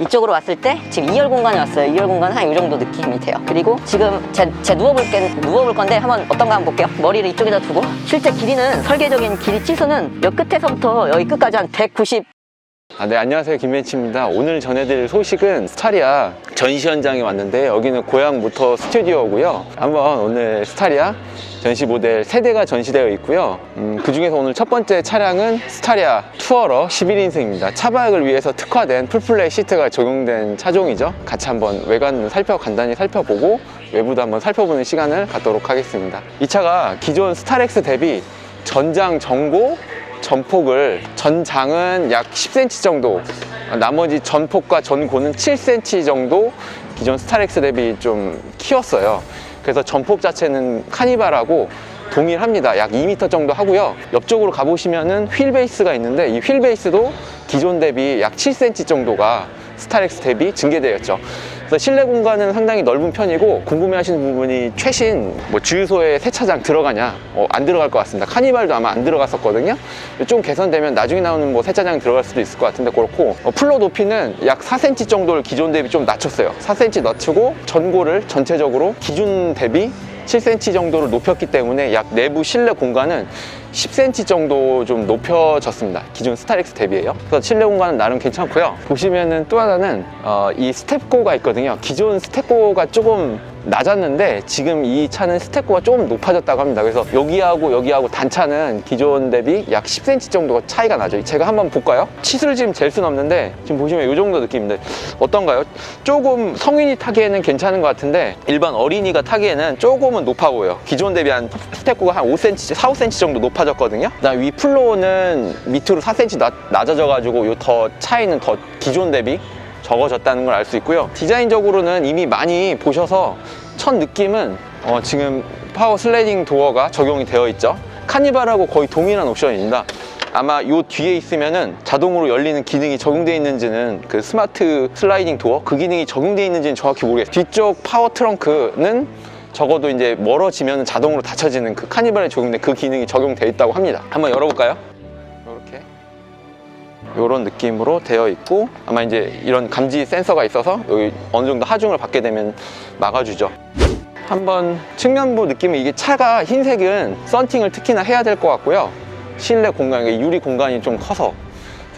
이쪽으로 왔을 때 지금 2열 공간에 왔어요. 2열 공간 한 이 정도 느낌이 돼요. 그리고 지금 제, 제 누워볼 게 누워볼 건데 한번 어떤가 한번 볼게요. 머리를 이쪽에다 두고 실제 길이는 설계적인 길이 치수는 여 끝에서부터 여기 끝까지 한 190. 아, 네, 안녕하세요. 김벤치입니다. 오늘 전해드릴 소식은 스타리아 전시 현장에 왔는데 여기는 고향 모터 스튜디오고요. 한번 오늘 스타리아 전시 모델 세대가 전시되어 있고요. 음, 그 중에서 오늘 첫 번째 차량은 스타리아 투어러 11인승입니다. 차박을 위해서 특화된 풀플레이 시트가 적용된 차종이죠. 같이 한번 외관 살펴 간단히 살펴보고 외부도 한번 살펴보는 시간을 갖도록 하겠습니다. 이 차가 기존 스타렉스 대비 전장 정고 전폭을 전장은 약 10cm 정도 나머지 전폭과 전고는 7cm 정도 기존 스타렉스 대비 좀 키웠어요. 그래서 전폭 자체는 카니발하고 동일합니다. 약 2m 정도 하고요. 옆쪽으로 가보시면은 휠 베이스가 있는데 이 휠 베이스도 기존 대비 약 7cm 정도가 스타렉스 대비 증개되었죠. 실내 공간은 상당히 넓은 편이고 궁금해하시는 부분이 최신 뭐 주유소에 세차장 들어가냐? 어, 안 들어갈 것 같습니다. 카니발도 아마 안 들어갔었거든요. 좀 개선되면 나중에 나오는 뭐 세차장 들어갈 수도 있을 것 같은데 그렇고 어, 플로 높이는 약 4cm 정도를 기존 대비 좀 낮췄어요. 4cm 낮추고 전고를 전체적으로 기준 대비 7cm 정도를 높였기 때문에 약 내부 실내 공간은 10cm 정도 좀 높여졌습니다. 기존 스타렉스 대비예요. 그래서 실내 공간은 나름 괜찮고요. 보시면은 또 하나는 어, 이 스텝고가 있거든요. 기존 스텝고가 조금 낮았는데 지금 이 차는 스텝고가 조금 높아졌다고 합니다. 그래서 여기하고 여기하고 단차는 기존 대비 약 10cm 정도가 차이가 나죠. 제가 한번 볼까요? 치수를 지금 젤 수는 없는데 지금 보시면 이 정도 느낌인데 어떤가요? 조금 성인이 타기에는 괜찮은 것 같은데 일반 어린이가 타기에는 조금은 높아 보여요. 기존 대비 한 스텝고가 한 5cm, 4, 5cm 정도 높아 졌거든요. 그다음 위 플로어는 밑으로 4cm 낮, 낮아져가지고 요 더 차이는 더 기존 대비 적어졌다는 걸 알 수 있고요. 디자인적으로는 이미 많이 보셔서 첫 느낌은 어, 지금 파워 슬라이딩 도어가 적용이 되어 있죠. 카니발하고 거의 동일한 옵션입니다. 아마 요 뒤에 있으면은 자동으로 열리는 기능이 적용되어 있는지는 그 스마트 슬라이딩 도어 그 기능이 적용되어 있는지는 정확히 모르겠어요. 뒤쪽 파워 트렁크는 적어도 이제 멀어지면 자동으로 닫혀지는 그 카니발에 적용된 그 기능이 적용되어 있다고 합니다. 한번 열어볼까요? 이렇게 이런 느낌으로 되어 있고 아마 이제 이런 감지 센서가 있어서 여기 어느 정도 하중을 받게 되면 막아주죠. 한번 측면부 느낌은 이게 차가 흰색은 썬팅을 특히나 해야 될 것 같고요. 실내 공간, 유리 공간이 좀 커서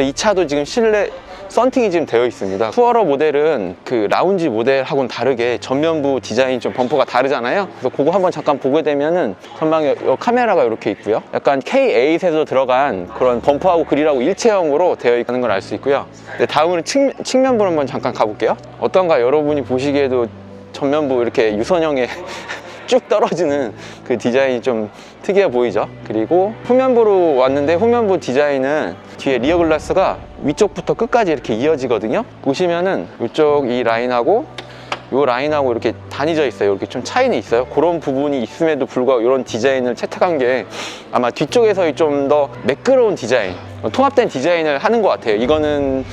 이 차도 지금 실내 썬팅이 지금 되어 있습니다. 투어러 모델은 그 라운지 모델하고는 다르게 전면부 디자인 좀 범퍼가 다르잖아요. 그래서 그거 한번 잠깐 보게 되면은 전방에 요 카메라가 이렇게 있고요. 약간 K8에서 들어간 그런 범퍼하고 그릴하고 일체형으로 되어 있는 걸 알 수 있고요. 네, 다음으로 측, 측면부를 한번 잠깐 가볼게요. 어떤가 여러분이 보시기에도 전면부 이렇게 유선형의 쭉 떨어지는 그 디자인이 좀 특이해 보이죠 그리고 후면부로 왔는데 후면부 디자인은 뒤에 리어 글라스가 위쪽부터 끝까지 이렇게 이어지거든요 보시면은 이쪽 이 라인하고 이 라인하고 이렇게 단이져 있어요. 이렇게 좀 차이는 있어요. 그런 부분이 있음에도 불구하고 이런 디자인을 채택한 게 아마 뒤쪽에서 좀 더 매끄러운 디자인, 통합된 디자인을 하는 것 같아요. 이거는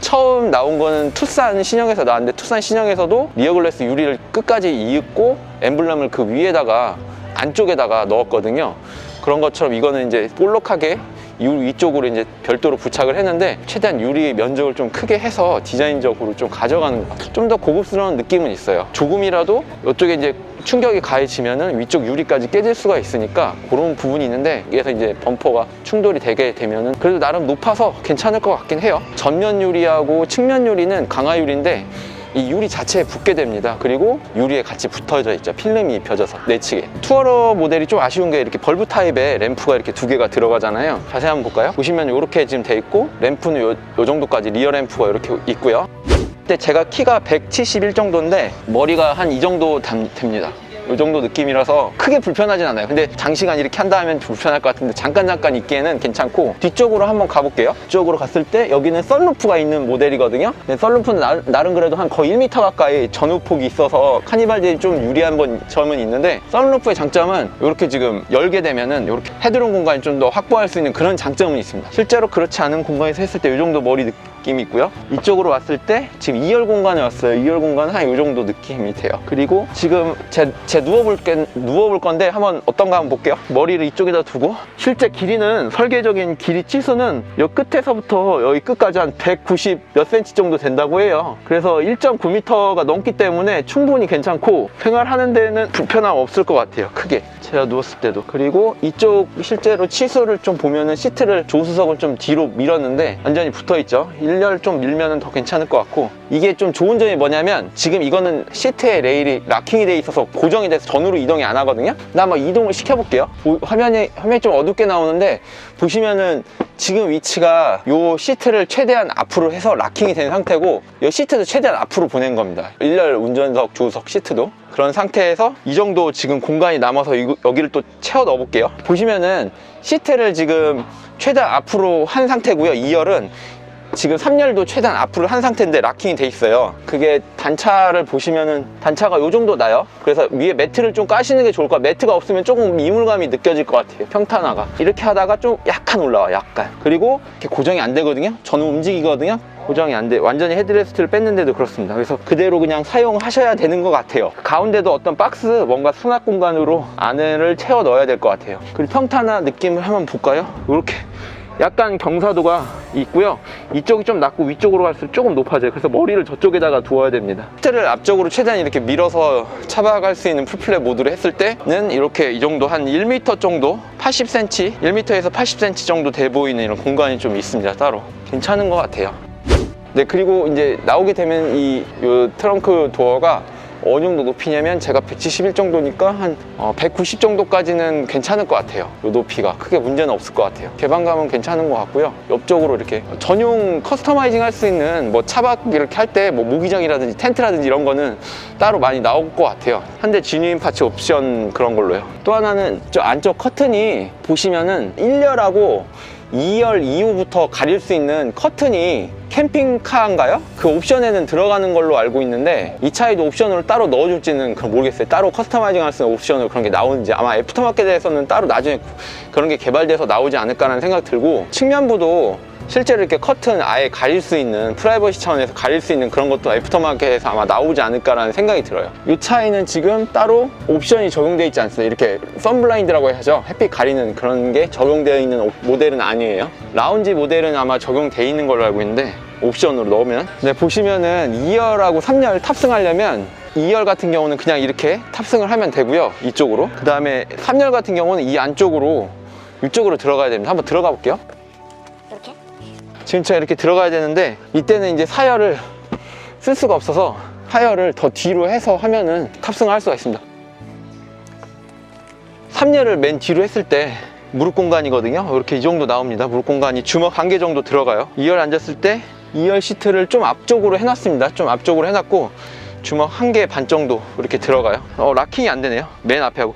처음 나온 거는 투싼 신형에서 나왔는데 투싼 신형에서도 리어 글래스 유리를 끝까지 이윽고 엠블럼을 그 위에다가 안쪽에다가 넣었거든요. 그런 것처럼 이거는 이제 볼록하게 유 위쪽으로 이제 별도로 부착을 했는데 최대한 유리 면적을 좀 크게 해서 디자인적으로 좀 가져가는. 좀 더 고급스러운 느낌은 있어요. 조금이라도 이쪽에 이제 충격이 가해지면은 위쪽 유리까지 깨질 수가 있으니까 그런 부분이 있는데 여기서 이제 범퍼가 충돌이 되게 되면은 그래도 나름 높아서 괜찮을 것 같긴 해요. 전면 유리하고 측면 유리는 강화 유리인데 이 유리 자체에 붙게 됩니다. 그리고 유리에 같이 붙어져 있죠. 필름이 입혀져서 내치게. 투어러 모델이 좀 아쉬운 게 이렇게 벌브 타입의 램프가 이렇게 두 개가 들어가잖아요. 자세히 한번 볼까요? 보시면 이렇게 지금 돼 있고 램프는 요, 요 정도까지 리어 램프가 이렇게 있고요. 근데 제가 키가 171 정도인데 머리가 한 이 정도 담- 됩니다. 이 정도 느낌이라서 크게 불편하진 않아요. 근데 장시간 이렇게 한다 하면 불편할 것 같은데 잠깐 잠깐 있기에는 괜찮고 뒤쪽으로 한번 가볼게요. 뒤쪽으로 갔을 때 여기는 썬루프가 있는 모델이거든요. 근데 썬루프는 나, 나름 그래도 한 거의 1m 가까이 전후폭이 있어서 카니발들이 좀 유리한 번- 점은 있는데 썬루프의 장점은 이렇게 지금 열게 되면은 이렇게 헤드룸 공간이 좀 더 확보할 수 있는 그런 장점은 있습니다. 실제로 그렇지 않은 공간에서 했을 때 이 정도 머리 느- 느낌이 있고요. 이쪽으로 왔을 때 지금 2열 공간에 왔어요. 2열 공간 한이 정도 느낌이 돼요. 그리고 지금 제, 제 누워볼, 게, 누워볼 건데 한번 어떤가 한번 볼게요. 머리를 이쪽에다 두고 실제 길이는 설계적인 길이 치수는 여 끝에서부터 여기 끝까지 한 190 몇 센치 정도 된다고 해요. 그래서 1.9m가 넘기 때문에 충분히 괜찮고 생활하는 데는 불편함 없을 것 같아요. 크게. 제가 누웠을 때도. 그리고 이쪽 실제로 치수를 좀 보면은 시트를 조수석을 좀 뒤로 밀었는데 완전히 붙어 있죠. 1열 좀 밀면은 더 괜찮을 것 같고 이게 좀 좋은 점이 뭐냐면 지금 이거는 시트에 레일이 락킹이 돼 있어서 고정이 돼서 전후로 이동이 안 하거든요. 나 한번 이동을 시켜볼게요. 보- 화면에 화면이 좀 어둡게 나오는데 보시면은 지금 위치가 요 시트를 최대한 앞으로 해서 락킹이 된 상태고 이 시트도 최대한 앞으로 보낸 겁니다. 1열 운전석, 조수석 시트도 그런 상태에서 이 정도 지금 공간이 남아서 이- 여기를 또 채워 넣어 볼게요. 보시면은 시트를 지금 최대한 앞으로 한 상태고요. 2열은 지금 3열도 최대한 앞으로 한 상태인데 락킹이 돼 있어요. 그게 단차를 보시면은 단차가 요 정도 나요. 그래서 위에 매트를 좀 까시는 게 좋을 것 같아요. 매트가 없으면 조금 이물감이 느껴질 것 같아요. 평탄화가. 이렇게 하다가 좀 약간 올라와, 약간. 그리고 이렇게 고정이 안 되거든요. 저는 움직이거든요. 고정이 안 돼. 완전히 헤드레스트를 뺐는데도 그렇습니다. 그래서 그대로 그냥 사용하셔야 되는 것 같아요. 가운데도 어떤 박스, 뭔가 수납 공간으로 안을 채워 넣어야 될 것 같아요. 그리고 평탄화 느낌을 한번 볼까요? 이렇게. 약간 경사도가 있고요. 이쪽이 좀 낮고 위쪽으로 갈수록 조금 높아져요. 그래서 머리를 저쪽에다가 두어야 됩니다. 시트를 앞쪽으로 최대한 이렇게 밀어서 차박할 수 있는 풀플랫 모드로 했을 때는 이렇게 이 정도 한 1m 정도, 80cm, 1m에서 80cm 정도 돼 보이는 이런 공간이 좀 있습니다. 따로 괜찮은 것 같아요. 네 그리고 이제 나오게 되면 이요 트렁크 도어가 어느 정도 높이냐면 제가 171 정도니까 한 190 정도까지는 괜찮을 것 같아요. 이 높이가 크게 문제는 없을 것 같아요. 개방감은 괜찮은 것 같고요. 옆쪽으로 이렇게 전용 커스터마이징 할 수 있는 뭐 차박 이렇게 할 때 뭐 모기장이라든지 텐트라든지 이런 거는 따로 많이 나올 것 같아요. 한대 지니인 파츠 옵션 그런 걸로요. 또 하나는 저 안쪽 커튼이 보시면은 1열하고 2열 이후부터 가릴 수 있는 커튼이 캠핑카인가요? 그 옵션에는 들어가는 걸로 알고 있는데 이 차에도 옵션으로 따로 넣어줄지는 그건 모르겠어요. 따로 커스터마이징 할 수 있는 옵션으로 그런 게 나오는지 아마 애프터마켓에서는 따로 나중에 그런 게 개발돼서 나오지 않을까라는 생각 들고 측면부도 실제로 이렇게 커튼 아예 가릴 수 있는 프라이버시 차원에서 가릴 수 있는 그런 것도 애프터마켓에서 아마 나오지 않을까라는 생각이 들어요. 이 차에는 지금 따로 옵션이 적용되어 있지 않습니다. 이렇게 썬블라인드라고 해야죠. 햇빛 가리는 그런 게 적용되어 있는 옵- 모델은 아니에요. 라운지 모델은 아마 적용되어 있는 걸로 알고 있는데 옵션으로 넣으면 네, 보시면은 2열하고 3열 탑승하려면 2열 같은 경우는 그냥 이렇게 탑승을 하면 되고요. 이쪽으로. 그 다음에 3열 같은 경우는 이 안쪽으로 이쪽으로 들어가야 됩니다. 한번 들어가 볼게요. 이렇게? 지금 제가 이렇게 들어가야 되는데 이때는 이제 사열을 쓸 수가 없어서 하열을 더 뒤로 해서 하면은 탑승을 할 수가 있습니다 3열을 맨 뒤로 했을 때 무릎 공간이거든요 이렇게 이 정도 나옵니다 무릎 공간이 주먹 한 개 정도 들어가요 2열 앉았을 때 2열 시트를 좀 앞쪽으로 해놨습니다. 좀 앞쪽으로 해놨고 주먹 한 개 반 정도 이렇게 들어가요. 어 락킹이 안 되네요. 맨 앞에 하고.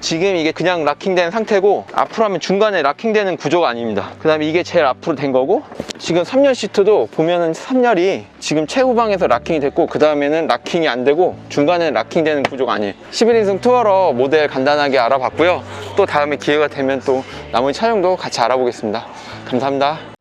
지금 이게 그냥 락킹된 상태고 앞으로 하면 중간에 락킹되는 구조가 아닙니다. 그 다음에 이게 제일 앞으로 된 거고 지금 3열 시트도 보면은 3열이 지금 최후방에서 락킹이 됐고 그 다음에는 락킹이 안 되고 중간에 락킹되는 구조가 아니에요. 11인승 투어러 모델 간단하게 알아봤고요. 또 다음에 기회가 되면 또 나머지 차량도 같이 알아보겠습니다. 감사합니다